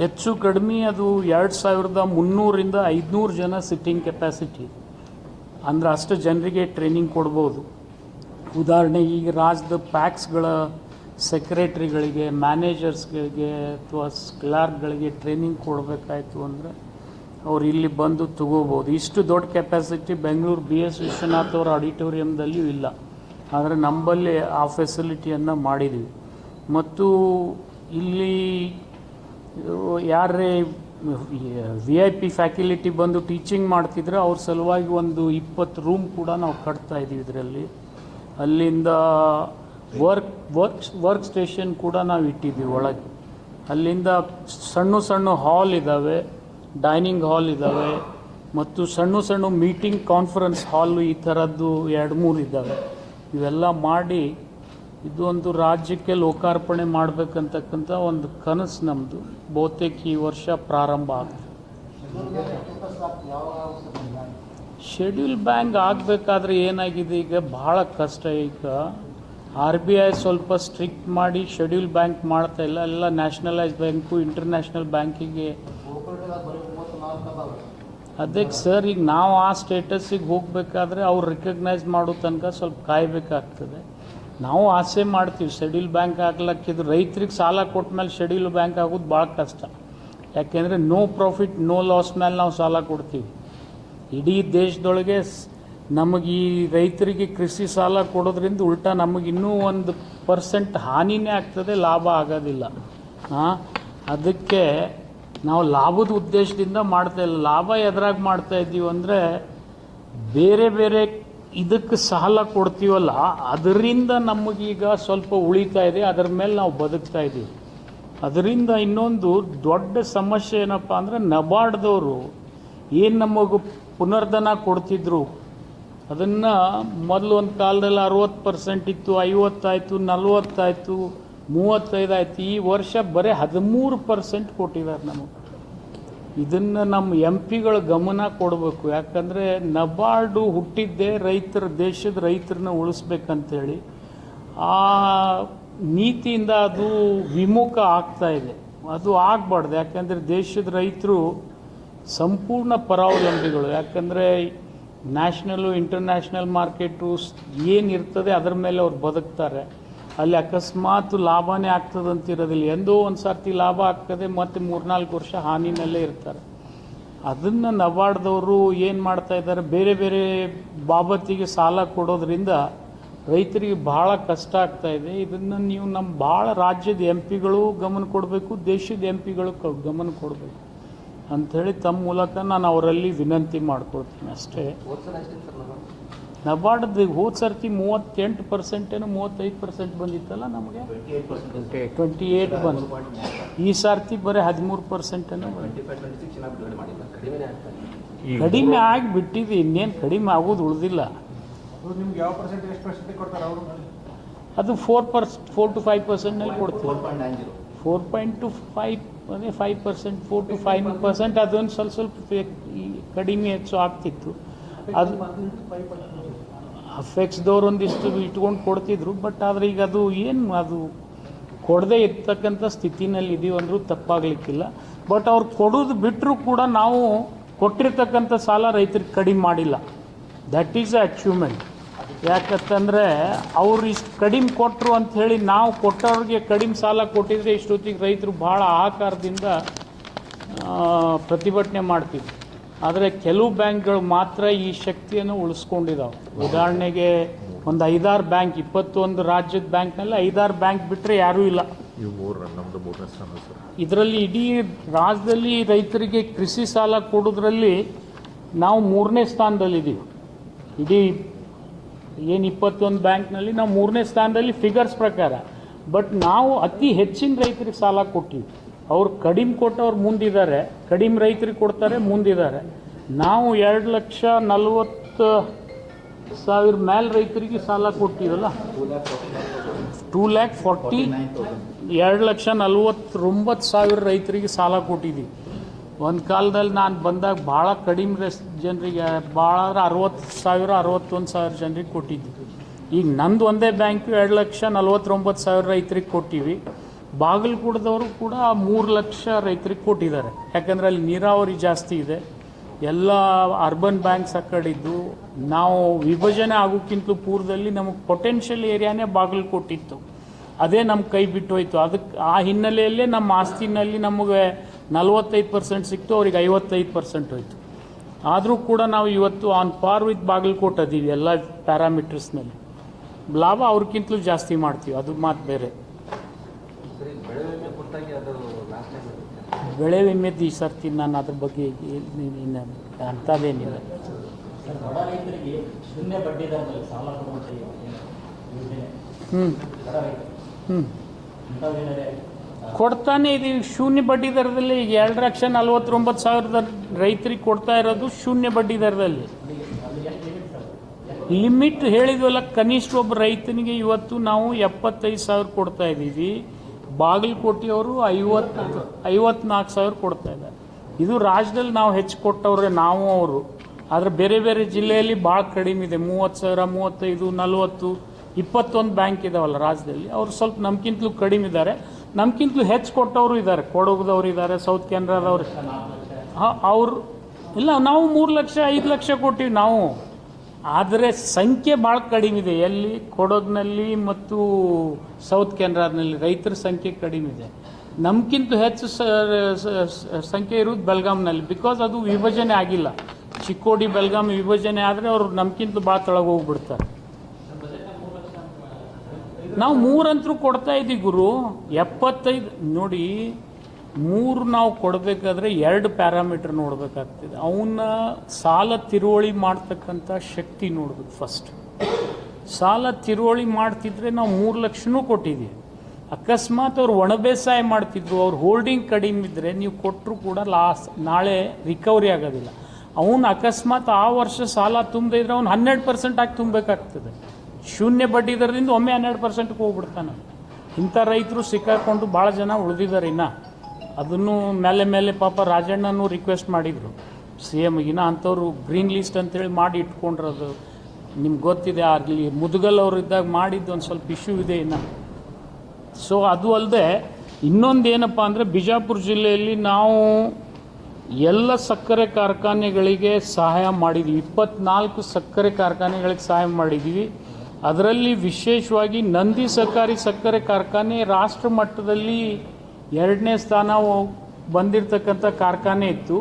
ಹೆಚ್ಚು ಕಡಿಮೆ ಅದು ಎರಡು ಸಾವಿರದ ಮುನ್ನೂರಿಂದ ಐದುನೂರು ಜನ ಸಿಟ್ಟಿಂಗ್ ಕೆಪ್ಯಾಸಿಟಿ ಅಂದ್ರೆ ಅಷ್ಟು ಜನರಿಗೆ ಟ್ರೈನಿಂಗ್ ಕೊಡ್ಬೋದು. ಉದಾಹರಣೆಗೆ ಈಗ ರಾಜ್ಯದ ಪ್ಯಾಕ್ಸ್ಗಳ ಸೆಕ್ರೆಟ್ರಿಗಳಿಗೆ ಮ್ಯಾನೇಜರ್ಸ್ಗಳಿಗೆ ಅಥವಾ ಕ್ಲಾರ್ಕ್ಗಳಿಗೆ ಟ್ರೈನಿಂಗ್ ಕೊಡಬೇಕಾಯ್ತು ಅಂದರೆ ಅವ್ರು ಇಲ್ಲಿ ಬಂದು ತಗೋಬೋದು. ಇಷ್ಟು ದೊಡ್ಡ capacity Bengaluru B S Vishwanath ಅವರ ಆಡಿಟೋರಿಯಂದಲ್ಲಿಯೂ ಇಲ್ಲ. ಆದರೆ ನಮ್ಮಲ್ಲಿ ಆ ಫೆಸಿಲಿಟಿಯನ್ನು ಮಾಡಿದ್ದೀವಿ ಮತ್ತು ಇಲ್ಲಿ ಯಾರೇ ವಿ ಐ ಪಿ ಫ್ಯಾಕಿಲಿಟಿ ಬಂದು ಟೀಚಿಂಗ್ ಮಾಡ್ತಿದ್ರೆ ಅವ್ರ ಸಲುವಾಗಿ ಒಂದು ಇಪ್ಪತ್ತು ರೂಮ್ ಕೂಡ ನಾವು ಕಟ್ತಾ ಇದ್ದೀವಿ ಇದರಲ್ಲಿ. ಅಲ್ಲಿಂದ ವರ್ಕ್ ವರ್ಕ್ ವರ್ಕ್ ಸ್ಟೇಷನ್ ಕೂಡ ನಾವು ಇಟ್ಟಿದ್ದೀವಿ ಒಳಗೆ. ಅಲ್ಲಿಂದ ಸಣ್ಣ ಸಣ್ಣ ಹಾಲ್ ಇದ್ದಾವೆ ಡೈನಿಂಗ್ ಹಾಲ್ ಇದ್ದಾವೆ ಮತ್ತು ಸಣ್ಣ ಸಣ್ಣ ಮೀಟಿಂಗ್ ಕಾನ್ಫರೆನ್ಸ್ ಹಾಲು ಈ ಥರದ್ದು ಎರಡು ಮೂರು ಇದ್ದಾವೆ ಇವೆಲ್ಲ ಮಾಡಿ ಇದೊಂದು ರಾಜ್ಯಕ್ಕೆ ಲೋಕಾರ್ಪಣೆ ಮಾಡಬೇಕಂತಕ್ಕಂಥ ಒಂದು ಕನಸು ನಮ್ಮದು ಬಹುತೇಕ ಈ ವರ್ಷ ಪ್ರಾರಂಭ ಆಗ್ತದೆ ಶೆಡ್ಯೂಲ್ ಬ್ಯಾಂಕ್ ಆಗಬೇಕಾದ್ರೆ ಏನಾಗಿದೆ ಈಗ? ಭಾಳ ಕಷ್ಟ ಈಗ. ಆರ್ ಬಿ ಐ ಸ್ವಲ್ಪ ಸ್ಟ್ರಿಕ್ಟ್ ಮಾಡಿ ಶೆಡ್ಯೂಲ್ ಬ್ಯಾಂಕ್ ಮಾಡ್ತಾ ಇಲ್ಲ. ಎಲ್ಲ ನ್ಯಾಷನಲೈಸ್ ಬ್ಯಾಂಕು ಇಂಟರ್ನ್ಯಾಷನಲ್ ಬ್ಯಾಂಕಿಗೆ ಅದಕ್ಕೆ ಸರ್, ಈಗ ನಾವು ಆ ಸ್ಟೇಟಸ್ಸಿಗೆ ಹೋಗಬೇಕಾದ್ರೆ ಅವ್ರು ರಿಕಗ್ನೈಸ್ ಮಾಡೋ ತನಕ ಸ್ವಲ್ಪ ಕಾಯಬೇಕಾಗ್ತದೆ. ನಾವು ಆಸೆ ಮಾಡ್ತೀವಿ, ಶೆಡ್ಯೂಲ್ ಬ್ಯಾಂಕ್ ಆಗ್ಲಕ್ಕಿದ್ರು ರೈತರಿಗೆ ಸಾಲ ಕೊಟ್ಟ ಮೇಲೆ ಶೆಡ್ಯೂಲ್ ಬ್ಯಾಂಕ್ ಆಗೋದು ಭಾಳ ಕಷ್ಟ. ಯಾಕೆಂದರೆ ನೋ ಪ್ರಾಫಿಟ್, ನೋ ಲಾಸ್ ಮೇಲೆ ನಾವು ಸಾಲ ಕೊಡ್ತೀವಿ. ಇಡೀ ದೇಶದೊಳಗೆ ನಮಗೆ ಈ ರೈತರಿಗೆ ಕೃಷಿ ಸಾಲ ಕೊಡೋದ್ರಿಂದ ಉಲ್ಟಾ ನಮಗೆ ಇನ್ನೂ ಒಂದು ಪರ್ಸೆಂಟ್ ಹಾನಿನೇ ಆಗ್ತದೆ, ಲಾಭ ಆಗೋದಿಲ್ಲ. ಹಾಂ ಅದಕ್ಕೆ ನಾವು ಲಾಭದ ಉದ್ದೇಶದಿಂದ ಮಾಡ್ತಾ ಇಲ್ಲ. ಲಾಭ ಎದ್ರಾಗ ಮಾಡ್ತಾ ಇದ್ದೀವಿ ಅಂದರೆ ಬೇರೆ ಬೇರೆ ಇದಕ್ಕೆ ಸಾಲ ಕೊಡ್ತೀವಲ್ಲ, ಅದರಿಂದ ನಮಗೀಗ ಸ್ವಲ್ಪ ಉಳಿತಾ ಇದೆ, ಅದರ ಮೇಲೆ ನಾವು ಬದುಕ್ತಾ ಇದ್ದೀವಿ. ಅದರಿಂದ ಇನ್ನೊಂದು ದೊಡ್ಡ ಸಮಸ್ಯೆ ಏನಪ್ಪ ಅಂದರೆ ನಬಾರ್ಡ್ದವರು ಏನು ನಮಗೆ ಪುನರ್ಧನ ಕೊಡ್ತಿದ್ರು, ಅದನ್ನು ಮೊದಲು ಒಂದು ಕಾಲದಲ್ಲಿ ಅರುವತ್ತು ಪರ್ಸೆಂಟ್ ಇತ್ತು ಐವತ್ತಾಯಿತು ನಲ್ವತ್ತಾಯಿತು ಮೂವತ್ತೈದು ಆಯ್ತು. ಈ ವರ್ಷ ಬರೀ ಹದಿಮೂರು ಪರ್ಸೆಂಟ್ ಕೊಟ್ಟಿದ್ದಾರೆ ನಮಗೆ. ಇದನ್ನು ನಮ್ಮ ಎಂ ಪಿಗಳು ಗಮನ ಕೊಡಬೇಕು. ಯಾಕಂದರೆ ನಬಾರ್ಡು ಹುಟ್ಟಿದ್ದೇ ರೈತರ, ದೇಶದ ರೈತರನ್ನ ಉಳಿಸ್ಬೇಕಂತೇಳಿ ಆ ನೀತಿಯಿಂದ ಅದು ವಿಮುಖ ಆಗ್ತಾ ಇದೆ. ಅದು ಆಗಬಾರ್ದು. ಯಾಕಂದರೆ ದೇಶದ ರೈತರು ಸಂಪೂರ್ಣ ಪರಾವಲಂಬಿಗಳು. ಯಾಕಂದರೆ ನ್ಯಾಷನಲ್ಲು ಇಂಟರ್ನ್ಯಾಷನಲ್ ಮಾರ್ಕೆಟು ಏನಿರ್ತದೆ ಅದರ ಮೇಲೆ ಅವ್ರು ಬದುಕ್ತಾರೆ. ಅಲ್ಲಿ ಅಕಸ್ಮಾತ್ ಲಾಭನೇ ಆಗ್ತದಂತಿರೋದಿಲ್ಲ. ಎಂದೋ ಒಂದು ಸರ್ತಿ ಲಾಭ ಆಗ್ತದೆ, ಮತ್ತು ಮೂರ್ನಾಲ್ಕು ವರ್ಷ ಹಾನಿನಲ್ಲೇ ಇರ್ತಾರೆ. ಅದನ್ನು ನಬಾರ್ಡ್ದವರು ಏನು ಮಾಡ್ತಾ ಇದ್ದಾರೆ, ಬೇರೆ ಬೇರೆ ಬಾಬತ್ತಿಗೆ ಸಾಲ ಕೊಡೋದ್ರಿಂದ ರೈತರಿಗೆ ಭಾಳ ಕಷ್ಟ ಆಗ್ತಾ ಇದೆ. ಇದನ್ನು ನೀವು ನಮ್ಮ ಭಾಳ ರಾಜ್ಯದ ಎಂ ಪಿಗಳು ಗಮನ ಕೊಡಬೇಕು, ದೇಶದ ಎಂ ಪಿಗಳು ಗಮನ ಕೊಡಬೇಕು ಅಂಥೇಳಿ ತಮ್ಮ ಮೂಲಕ ನಾನು ಅವರಲ್ಲಿ ವಿನಂತಿ ಮಾಡ್ಕೊಳ್ತೀನಿ ಅಷ್ಟೇ. ನಬಾರ್ಡ್ದು ಹೋದ ಸರ್ತಿ ಮೂವತ್ತೆಂಟು ಪರ್ಸೆಂಟ್ ಏನೋ ಮೂವತ್ತೈದು ಪರ್ಸೆಂಟ್ ಬಂದಿತ್ತಲ್ಲ ನಮಗೆ? ಟ್ವೆಂಟಿ ಏಯ್ಟ್ ಬಂದು ಈ ಸರ್ತಿ ಬರೀ ಹದಿಮೂರು ಪರ್ಸೆಂಟ್ ಏನೋ ಬಂದಿದೆ ಕಡಿಮೆ ಆಗಿ ಬಿಟ್ಟಿದೆ ಇನ್ನೇನು ಕಡಿಮೆ ಆಗೋದು ಉಳಿದಿಲ್ಲ. ನಿಮ್ಗೆ ಯಾವ ಪರ್ಸೆಂಟ್ ಎಷ್ಟು ಪರ್ಸೆಂಟ್ ಕೊಡ್ತಾರೆ ಅವರು? ಅದು four per four two five ಪರ್ಸೆಂಟ್ನಲ್ಲಿ ಕೊಡ್ತೀವಿ. ಫೋರ್ ಪಾಯಿಂಟ್ ಟು ಫೈವ್ ಅದೇ five percent four two five percent ಅದೊಂದು ಸ್ವಲ್ಪ ಸ್ವಲ್ಪ ಕಡಿಮೆ ಹೆಚ್ಚು ಆಗ್ತಿತ್ತು. ಅದು ಅಫೆಕ್ಸ್ದವ್ರು ಒಂದಿಷ್ಟು ಇಟ್ಕೊಂಡು ಕೊಡ್ತಿದ್ರು ಬಟ್ ಆದರೆ ಈಗ ಅದು ಏನು ಅದು ಕೊಡದೇ ಇರ್ತಕ್ಕಂಥ ಸ್ಥಿತಿನಲ್ಲಿ ಇದೀವಿ ಅಂದರೂ ತಪ್ಪಾಗಲಿಕ್ಕಿಲ್ಲ. ಬಟ್ ಅವ್ರು ಕೊಡೋದು ಬಿಟ್ಟರೂ ಕೂಡ ನಾವು ಕೊಟ್ಟಿರ್ತಕ್ಕಂಥ ಸಾಲ ರೈತರಿಗೆ ಕಡಿಮೆ ಮಾಡಿಲ್ಲ. ದಟ್ ಈಸ್ ಅ ಅಚೀವ್ಮೆಂಟ್ ಯಾಕಂತಂದರೆ ಅವ್ರು ಇಷ್ಟು ಕಡಿಮೆ ಕೊಟ್ಟರು ಅಂತ ಹೇಳಿ ನಾವು ಕೊಟ್ಟವ್ರಿಗೆ ಕಡಿಮೆ ಸಾಲ ಕೊಟ್ಟಿದ್ರೆ ಇಷ್ಟೊತ್ತಿಗೆ ರೈತರು ಭಾಳ ಆಕಾರದಿಂದ ಪ್ರತಿಭಟನೆ ಮಾಡ್ತಿದ್ರು. ಆದರೆ ಕೆಲವು ಬ್ಯಾಂಕ್ಗಳು ಮಾತ್ರ ಈ ಶಕ್ತಿಯನ್ನು ಉಳಿಸ್ಕೊಂಡಿದ್ದಾವೆ ಉದಾಹರಣೆಗೆ ಒಂದು ಐದಾರು ಬ್ಯಾಂಕ್ ಇಪ್ಪತ್ತೊಂದು ರಾಜ್ಯದ ಬ್ಯಾಂಕ್ನಲ್ಲಿ ಐದಾರು ಬ್ಯಾಂಕ್ ಬಿಟ್ಟರೆ ಯಾರೂ ಇಲ್ಲ. ಇದರಲ್ಲಿ ಇಡೀ ರಾಜ್ಯದಲ್ಲಿ ರೈತರಿಗೆ ಕೃಷಿ ಸಾಲ ಕೊಡೋದ್ರಲ್ಲಿ ನಾವು ಮೂರನೇ ಸ್ಥಾನದಲ್ಲಿದ್ದೀವಿ. ಇಡೀ ಏನು ಇಪ್ಪತ್ತೊಂದು ಬ್ಯಾಂಕ್ನಲ್ಲಿ ನಾವು ಮೂರನೇ ಸ್ಥಾನದಲ್ಲಿ ಫಿಗರ್ಸ್ ಪ್ರಕಾರ. ಬಟ್ ನಾವು ಅತಿ ಹೆಚ್ಚಿನ ರೈತರಿಗೆ ಸಾಲ ಕೊಟ್ಟಿವಿ. ಅವ್ರು ಕಡಿಮೆ ಕೊಟ್ಟವ್ರು ಮುಂದಿದ್ದಾರೆ, ಕಡಿಮೆ ರೈತರಿಗೆ ಕೊಡ್ತಾರೆ, ಮುಂದಿದ್ದಾರೆ. ನಾವು ಎರಡು ಲಕ್ಷ ನಲ್ವತ್ತು ಸಾವಿರ ಮೇಲೆ ರೈತರಿಗೆ ಸಾಲ ಕೊಟ್ಟಿವಲ್ಲ? ಟೂ ಲ್ಯಾಕ್ ಫಾರ್ಟಿ ಎರಡು ಲಕ್ಷ ನಲ್ವತ್ತೊಂಬತ್ತು ಸಾವಿರ ರೈತರಿಗೆ ಸಾಲ ಕೊಟ್ಟಿದ್ದೀವಿ. ಒಂದು ಕಾಲದಲ್ಲಿ ನಾನು ಬಂದಾಗ ಭಾಳ ಕಡಿಮೆ ರಸ್ ಜನರಿಗೆ, ಭಾಳ ಅಂದ್ರೆ ಅರವತ್ತು ಸಾವಿರ, ಅರವತ್ತೊಂದು ಸಾವಿರ ಜನರಿಗೆ ಕೊಟ್ಟಿದ್ದೀವಿ ಈಗ ನಂದು ಒಂದೇ ಬ್ಯಾಂಕು ಎರಡು ಲಕ್ಷ ನಲ್ವತ್ತೊಂಬತ್ತು ಸಾವಿರ ರೈತರಿಗೆ ಕೊಟ್ಟಿವಿ. ಬಾಗಲಕೋಟದವರು ಕೂಡ ಮೂರು ಲಕ್ಷ ರೈತರಿಗೆ ಕೊಟ್ಟಿದ್ದಾರೆ. ಯಾಕಂದರೆ ಅಲ್ಲಿ ನೀರಾವರಿ ಜಾಸ್ತಿ ಇದೆ. ಎಲ್ಲ ಅರ್ಬನ್ ಬ್ಯಾಂಕ್ಸ್ ಆ ನಾವು ವಿಭಜನೆ ಆಗೋಕ್ಕಿಂತಲೂ ಪೂರ್ವದಲ್ಲಿ ನಮಗೆ ಪೊಟೆನ್ಷಿಯಲ್ ಏರಿಯಾನೇ ಬಾಗಲಕೋಟಿತ್ತು ಅದೇ ನಮ್ಮ ಕೈ ಬಿಟ್ಟು ಹೋಯಿತು. ಅದಕ್ಕೆ ಆ ಹಿನ್ನೆಲೆಯಲ್ಲೇ ನಮ್ಮ ಆಸ್ತಿನಲ್ಲಿ ನಮಗೆ ನಲವತ್ತೈದು ಪರ್ಸೆಂಟ್ ಸಿಕ್ತು, ಅವ್ರಿಗೆ ಐವತ್ತೈದು ಪರ್ಸೆಂಟ್ ಹೋಯ್ತು. ಆದರೂ ಕೂಡ ನಾವು ಇವತ್ತು ಆನ್ ಪಾರ್ ವಿತ್ ಬಾಗಲಕೋಟ್ ಅದೀವಿ ಎಲ್ಲ ಪ್ಯಾರಾಮೀಟರ್ಸ್ನಲ್ಲಿ ಲಾಭ ಅವ್ರಿಗಿಂತಲೂ ಜಾಸ್ತಿ ಮಾಡ್ತೀವಿ. ಅದು ಮಾತು ಬೇರೆ. ಬೆಳೆ ವಿಮೆದು ಈ ಸರ್ತಿ ನಾನು ಅದ್ರ ಬಗ್ಗೆ ಅಂಥದ್ದೇನಿಲ್ಲ. ಹ್ಞೂ ಹ್ಞೂ ಕೊಡ್ತಾನೆ ಇದೀವಿ. ಶೂನ್ಯ ಬಡ್ಡಿ ದರದಲ್ಲಿ ಈಗ ಎರಡು ಲಕ್ಷ ನಲ್ವತ್ತೊಂಬತ್ತು ಸಾವಿರದ ರೈತರಿಗೆ ಕೊಡ್ತಾ ಇರೋದು ಶೂನ್ಯ ಬಡ್ಡಿ ದರದಲ್ಲಿ. ಲಿಮಿಟ್ ಹೇಳಿದ್ವಲ್ಲ ಕನಿಷ್ಠ ಒಬ್ಬ ರೈತನಿಗೆ ಇವತ್ತು ನಾವು ಎಪ್ಪತ್ತೈದು ಸಾವಿರ ಕೊಡ್ತಾ ಇದ್ದೀವಿ. ಬಾಗಲಕೋಟೆಯವರು ಐವತ್ತು ಐವತ್ನಾಲ್ಕು ಸಾವಿರ ಕೊಡ್ತಾ ಇದ್ದಾರೆ. ಇದು ರಾಜ್ಯದಲ್ಲಿ ನಾವು ಹೆಚ್ಚು ಕೊಟ್ಟವ್ರೆ ನಾವು ಅವರು. ಆದರೆ ಬೇರೆ ಬೇರೆ ಜಿಲ್ಲೆಯಲ್ಲಿ ಭಾಳ ಕಡಿಮೆ ಇದೆ. ಮೂವತ್ತು ಸಾವಿರ, ಮೂವತ್ತೈದು, ನಲವತ್ತು, ಇಪ್ಪತ್ತೊಂದು ಬ್ಯಾಂಕ್ ಇದಾವಲ್ಲ ರಾಜ್ಯದಲ್ಲಿ. ಅವರು ಸ್ವಲ್ಪ ನಮ್ಗಿಂತಲೂ ಕಡಿಮೆ ಇದ್ದಾರೆ. ನಮ್ಗಿಂತಲೂ ಹೆಚ್ಚು ಕೊಟ್ಟವರು ಇದ್ದಾರೆ. ಕೊಡಗುದವ್ರು ಇದ್ದಾರೆ, ಸೌತ್ ಕೆನರಾದವ್ರು ಹಾಂ, ಅವರು ಇಲ್ಲ, ನಾವು ಮೂರು ಲಕ್ಷ, ಐದು ಲಕ್ಷ ಕೊಟ್ಟಿವಿ ನಾವು. ಆದರೆ ಸಂಖ್ಯೆ ಭಾಳ ಕಡಿಮೆ ಇದೆ. ಎಲ್ಲಿ ಕೊಡಗಿನಲ್ಲಿ ಮತ್ತು ಸೌತ್ ಕೆನರಾದಲ್ಲಿ ರೈತರ ಸಂಖ್ಯೆ ಕಡಿಮೆ ಇದೆ. ನಮ್ಗಿಂತ ಹೆಚ್ಚು ಸಂಖ್ಯೆ ಇರುವುದು ಬೆಲ್ಗಾಮ್ನಲ್ಲಿ ಬಿಕಾಸ್ ಅದು ವಿಭಜನೆ ಆಗಿಲ್ಲ. ಚಿಕ್ಕೋಡಿ ಬೆಲ್ಗಾಮ್ ವಿಭಜನೆ ಆದರೆ ಅವರು ನಮ್ಗಿಂತ ಭಾಳ ತೊಳಗೆ ಹೋಗ್ಬಿಡ್ತಾರೆ. ನಾವು ಮೂರಂತರೂ ಕೊಡ್ತಾ ಇದ್ದೀವಿ ಗುರು. ಎಪ್ಪತ್ತೈದು, ನೋಡಿ ಮೂರು ನಾವು ಕೊಡಬೇಕಾದ್ರೆ ಎರಡು ಪ್ಯಾರಾಮೀಟರ್ ನೋಡಬೇಕಾಗ್ತದೆ. ಅವನ್ನ ಸಾಲ ತಿರುವಳಿ ಮಾಡ್ತಕ್ಕಂಥ ಶಕ್ತಿ ನೋಡ್ಬೇಕು ಫಸ್ಟ್ ಸಾಲ ತಿರುವಳಿ ಮಾಡ್ತಿದ್ರೆ ನಾವು ಮೂರು ಲಕ್ಷನೂ ಕೊಟ್ಟಿದ್ದೀವಿ ಅಕಸ್ಮಾತ್ ಅವ್ರು ಒಣ ಬೇಸಾಯ ಮಾಡ್ತಿದ್ರು, ಅವ್ರು ಹೋಲ್ಡಿಂಗ್ ಕಡಿಮೆ ಇದ್ದರೆ ನೀವು ಕೊಟ್ಟರು ಕೂಡ ಲಾಸ್ ನಾಳೆ ರಿಕವರಿ ಆಗೋದಿಲ್ಲ. ಅವನು ಅಕಸ್ಮಾತ್ ಆ ವರ್ಷ ಸಾಲ ತುಂಬದೇ ಇದ್ರೆ ಅವ್ನು ಹನ್ನೆರಡು ಪರ್ಸೆಂಟ್ ಆಗಿ ತುಂಬಬೇಕಾಗ್ತದೆ. ಶೂನ್ಯ ಬಡ್ಡಿ ದರದಿಂದ ಒಮ್ಮೆ ಹನ್ನೆರಡು ಪರ್ಸೆಂಟ್ಗೆ ಹೋಗ್ಬಿಡ್ತಾನೆ. ಇಂಥ ರೈತರು ಸಿಕ್ಕಾಕೊಂಡು ಭಾಳ ಜನ ಉಳಿದಿದ್ದಾರೆ ಇನ್ನು. ಅದನ್ನು ಮೇಲೆ ಮೇಲೆ ಪಾಪ ರಾಜಣ್ಣನೂ ರಿಕ್ವೆಸ್ಟ್ ಮಾಡಿದರು. ಸಿ ಎಮ್ಗಿನ ಅಂಥವ್ರು ಗ್ರೀನ್ ಲಿಸ್ಟ್ ಅಂತೇಳಿ ಮಾಡಿ ಇಟ್ಕೊಂಡಿರೋದು. ನಿಮ್ಗೆ ಗೊತ್ತಿದೆ, ಆಗಲಿ, ಮುದುಗಲ್ ಅವರು ಇದ್ದಾಗ ಮಾಡಿದ್ದು ಒಂದು ಸ್ವಲ್ಪ ಇಶ್ಯೂ ಇದೆ ಇನ್ನು. ಸೊ ಅದು ಅಲ್ಲದೆ ಇನ್ನೊಂದು ಏನಪ್ಪ ಅಂದರೆ ಬಿಜಾಪುರ ಜಿಲ್ಲೆಯಲ್ಲಿ ನಾವು ಎಲ್ಲ ಸಕ್ಕರೆ ಕಾರ್ಖಾನೆಗಳಿಗೆ ಸಹಾಯ ಮಾಡಿದ್ವಿ. ಇಪ್ಪತ್ನಾಲ್ಕು ಸಕ್ಕರೆ ಕಾರ್ಖಾನೆಗಳಿಗೆ ಸಹಾಯ ಮಾಡಿದ್ದೀವಿ ಅದರಲ್ಲಿ ವಿಶೇಷವಾಗಿ ನಂದಿ ಸಹಕಾರಿ ಸಕ್ಕರೆ ಕಾರ್ಖಾನೆ ರಾಷ್ಟ್ರ ಮಟ್ಟದಲ್ಲಿ ಎರಡನೇ ಸ್ಥಾನ ಬಂದಿರತಕ್ಕಂಥ ಕಾರ್ಖಾನೆ ಇತ್ತು.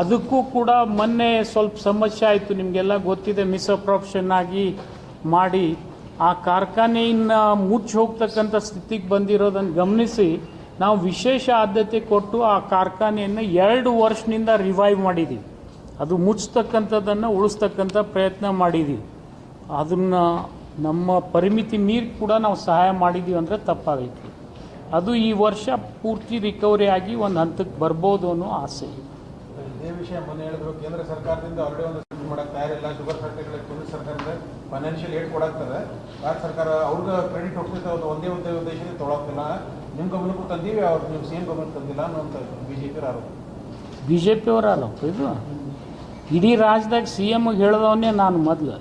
ಅದಕ್ಕೂ ಕೂಡ ಮೊನ್ನೆ ಸ್ವಲ್ಪ ಸಮಸ್ಯೆ ಆಯಿತು. ನಿಮಗೆಲ್ಲ ಗೊತ್ತಿದೆ ಮಿಸ್ಅಪ್ರಾಪ್ಷನ್ ಆಗಿ ಮಾಡಿ. ಆ ಕಾರ್ಖಾನೆಯನ್ನ ಮುಚ್ಚಿ ಹೋಗ್ತಕ್ಕಂಥ ಸ್ಥಿತಿಗೆ ಬಂದಿರೋದನ್ನು ಗಮನಿಸಿ, ನಾವು ವಿಶೇಷ ಆದ್ಯತೆ ಕೊಟ್ಟು ಆ ಕಾರ್ಖಾನೆಯನ್ನು ಎರಡು ವರ್ಷದಿಂದ ರಿವೈವ್ ಮಾಡಿದ್ದೀವಿ ಅದು ಮುಚ್ಚತಕ್ಕಂಥದ್ದನ್ನು ಉಳಿಸ್ತಕ್ಕಂಥ ಪ್ರಯತ್ನ ಮಾಡಿದ್ದೀವಿ ಅದನ್ನು ನಮ್ಮ ಪರಿಮಿತಿ ಮೀರಿ ಕೂಡ ನಾವು ಸಹಾಯ ಮಾಡಿದ್ದೀವಿ ಅಂದರೆ ತಪ್ಪಾಗೈತಿ. ಅದು ಈ ವರ್ಷ ಪೂರ್ತಿ ರಿಕವರಿ ಆಗಿ ಒಂದು ಹಂತಕ್ಕೆ ಬರ್ಬೋದು ಅನ್ನೋ ಆಸೆ ಇದೆ. ಇದೇ ವಿಷಯ ಮೊನ್ನೆ ಹೇಳಿದ್ರು ಕೇಂದ್ರ ಸರ್ಕಾರದಿಂದ ಅವರೇ ಒಂದು ಸ್ಕೀಮ್ ಮಾಡಕ್ಕೆ ತಯಾರಿಲ್ಲ. ಶುಗರ್ ಫ್ಯಾಕ್ಟರಿಗಳಿಗೆ ಕೇಂದ್ರ ಸರ್ಕಾರದಿಂದ ಫೈನಾನ್ಷಿಯಲ್ ಏಡ್ ಕೊಡಾಕ್ತಾರೆ. ಭಾರತ ಸರ್ಕಾರ ಅವ್ರಿಗೆ ಕ್ರೆಡಿಟ್ ಹೋಗ್ತೈತೆ ಅದು ಒಂದೇ ಒಂದೇ ಉದ್ದೇಶದಿಂದ ತೊಗೊಳಕ್ತಿಲ್ಲ. ನಿಮ್ಮ ಗಮನಕ್ಕೂ ತಂದೀವಿ ಅವ್ರು ನೀವು ಸೇಮ್ ಗಮನ ಗಮನಕ್ಕೆ ತಂದಿಲ್ಲ ಅನ್ನೋಂಥ ಬಿ ಜೆ ಪಿ ಆರೋಪ. ಬಿ ಜೆ ಪಿಯವರ ಅಲ್ಲಪ್ಪ ಇದು? ಇಡೀ ರಾಜ್ಯದಾಗ ಸಿ ಎಮ್ಗೆ ಹೇಳಿದವನ್ನೇ ನಾನು ಮೊದಲು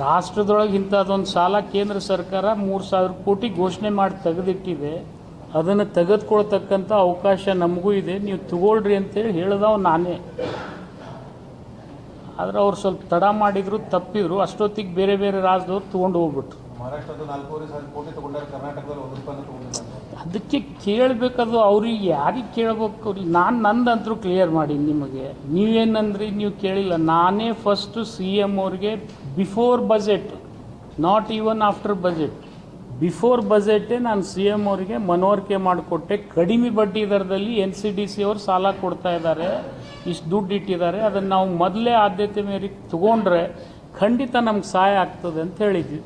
ರಾಷ್ಟ್ರದೊಳಗೆ ಇಂಥದ್ದೊಂದು ಸಾಲ ಕೇಂದ್ರ ಸರ್ಕಾರ ಮೂರು ಸಾವಿರ ಕೋಟಿ ಘೋಷಣೆ ಮಾಡಿ ತೆಗೆದಿಟ್ಟಿದೆ. ಅದನ್ನು ತೆಗೆದುಕೊಳ್ತಕ್ಕಂಥ ಅವಕಾಶ ನಮಗೂ ಇದೆ. ನೀವು ತಗೊಳ್ರಿ ಅಂತೇಳಿ ಹೇಳಿದವ ನಾನೇ. ಆದರೆ ಅವ್ರು ಸ್ವಲ್ಪ ತಡ ಮಾಡಿದ್ರು, ತಪ್ಪಿದ್ರು. ಅಷ್ಟೊತ್ತಿಗೆ ಬೇರೆ ಬೇರೆ ರಾಜ್ಯದವ್ರು ತೊಗೊಂಡು ಹೋಗ್ಬಿಟ್ರು. ಮಹಾರಾಷ್ಟ್ರದ ನಾಲ್ಕೂವರೆ ಕೋಟಿ ತಗೊಂಡಾರೆ ಕರ್ನಾಟಕದಲ್ಲಿ ಒಂದು ರೂಪಾಯಿ ಅದಕ್ಕೆ ಕೇಳಬೇಕದು ಅವ್ರಿಗೆ ಯಾರಿಗೆ ಕೇಳಬೇಕು ನಾನು ನಂದಂತರೂ ಕ್ಲಿಯರ್ ಮಾಡಿ ನಿಮಗೆ. ನೀವೇನಂದ್ರಿ? ನೀವು ಕೇಳಿಲ್ಲ. ನಾನೇ ಫಸ್ಟ್ ಸಿ ಎಂ ಅವ್ರಿಗೆ before budget not even after budget before ಬಜೆಟೇ ನಾನು ಸಿ ಎಂ ಅವರಿಗೆ ಮನವರಿಕೆ ಮಾಡಿಕೊಟ್ಟೆ. ಕಡಿಮೆ ಬಡ್ಡಿ ದರದಲ್ಲಿ ಎನ್ ಸಿ ಡಿ ಸಿ ಅವರು ಸಾಲ ಕೊಡ್ತಾ ಇದ್ದಾರೆ. ಇಷ್ಟು ದುಡ್ಡು ಇಟ್ಟಿದ್ದಾರೆ. ಅದನ್ನು ನಾವು ಮೊದಲೇ ಆದ್ಯತೆ ಮೇರೆಗೆ ತೊಗೊಂಡ್ರೆ ಖಂಡಿತ ನಮ್ಗೆ ಸಹಾಯ ಆಗ್ತದೆ ಅಂತ ಹೇಳಿದ್ವಿ.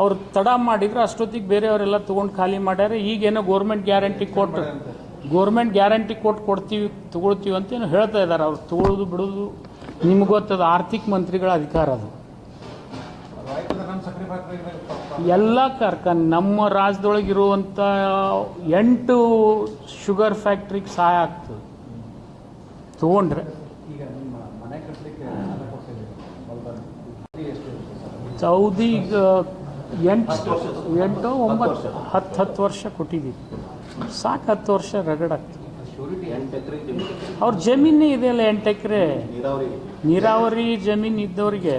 ಅವ್ರು ತಡ ಮಾಡಿದ್ರೆ ಅಷ್ಟೊತ್ತಿಗೆ ಬೇರೆಯವರೆಲ್ಲ ತೊಗೊಂಡು ಖಾಲಿ ಮಾಡ್ಯಾರೆ. ಈಗೇನೋ ಗೋರ್ಮೆಂಟ್ ಗ್ಯಾರಂಟಿ ಕೊಟ್ಟು ಗೋರ್ಮೆಂಟ್ ಗ್ಯಾರಂಟಿ ಕೊಟ್ಟು ಕೊಡ್ತೀವಿ ತಗೊಳ್ತೀವಿ ಅಂತ ಏನು ಹೇಳ್ತಾ ಇದ್ದಾರೆ. ಅವ್ರು ತಗೊಳ್ಳೋದು ಬಿಡೋದು ನಿಮ್ಗೆ ಗೊತ್ತದ ಆರ್ಥಿಕ ಮಂತ್ರಿಗಳ ಅಧಿಕಾರ ಅದು. ಎಲ್ಲ ಕಾರ್ಖಾನೆ ನಮ್ಮ ರಾಜ್ಯದೊಳಗಿರುವಂಥ ಎಂಟು ಶುಗರ್ ಫ್ಯಾಕ್ಟ್ರಿಗೆ ಸಹಾಯ ಆಗ್ತದೆ. ತಗೊಂಡ್ರೆ. ಸೌದಿ ಎಂಟು ಎಂಟು, ಒಂಬತ್ತು, ಹತ್ತು ಹತ್ತು ವರ್ಷ ಕೊಟ್ಟಿದ್ದೀವಿ. ಸಾಕು ಹತ್ತು ವರ್ಷ ರಗಡಾಗ್ತದೆ ಅವ್ರ ಜಮೀನೇ ಇದೆಯಲ್ಲ ಎಂಟು ಎಕರೆ. ನೀರಾವರಿ ಜಮೀನು ಇದ್ದವ್ರಿಗೆ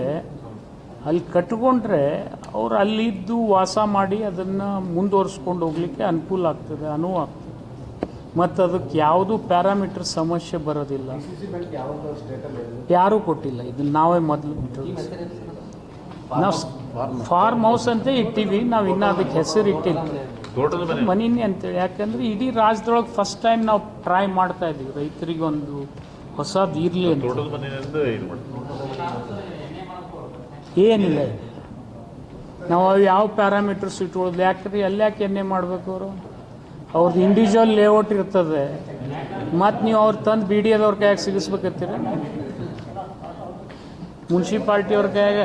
ಅಲ್ಲಿ ಕಟ್ಕೊಂಡ್ರೆ ಅವ್ರು ಅಲ್ಲಿದ್ದು ವಾಸ ಮಾಡಿ ಅದನ್ನು ಮುಂದುವರ್ಸ್ಕೊಂಡು ಹೋಗ್ಲಿಕ್ಕೆ ಅನುಕೂಲ ಆಗ್ತದೆ, ಅನುವು ಆಗ್ತದೆ. ಮತ್ತು ಅದಕ್ಕೆ ಯಾವುದೂ ಪ್ಯಾರಾಮೀಟರ್ ಸಮಸ್ಯೆ ಬರೋದಿಲ್ಲ. ಯಾರೂ ಕೊಟ್ಟಿಲ್ಲ, ಇದನ್ನ ನಾವೇ ಮೊದಲು ನಾವು ಫಾರ್ಮ್ ಹೌಸ್ ಅಂತ ಇಟ್ಟಿವಿ ನಾವು ಇನ್ನೂ ಅದಕ್ಕೆ ಹೆಸರು ಇಟ್ಟಿದ್ವಿ ಮನಿನಿ ಮನೆ. ಮನಿನೇ ಅಂತೇಳಿ. ಯಾಕಂದ್ರೆ ಇಡೀ ರಾಜ್ಯದೊಳಗೆ ಫಸ್ಟ್ ಟೈಮ್ ನಾವು ಟ್ರೈ ಮಾಡ್ತಾ ಇದ್ದೀವಿ. ರೈತರಿಗೊಂದು ಹೊಸದು ಇರಲಿ ಅಂತ. ಏನಿಲ್ಲ. ನಾವು ಅವು ಯಾವ ಪ್ಯಾರಾಮೀಟರ್ಸ್ ಇಟ್ಕೊಳ್ಳೋದು? ಯಾಕ್ರಿ? ಅಲ್ಲಿ ಯಾಕೆ ಎಣ್ಣೆ ಮಾಡ್ಬೇಕು ಅವರು? ಅವ್ರದ್ದು ಇಂಡಿವಿಜುವಲ್ ಲೇಔಟ್ ಇರ್ತದೆ. ಮತ್ತು ನೀವು ಅವ್ರು ತಂದು ಬಿ ಡಿ ಎದವ್ರ ಕೈಯಾಗ ಸಿಗಿಸ್ಬೇಕತ್ತೀರ? ಮುನ್ಸಿಪಾಲ್ಟಿ ಅವ್ರ ಕೈಯಾಗ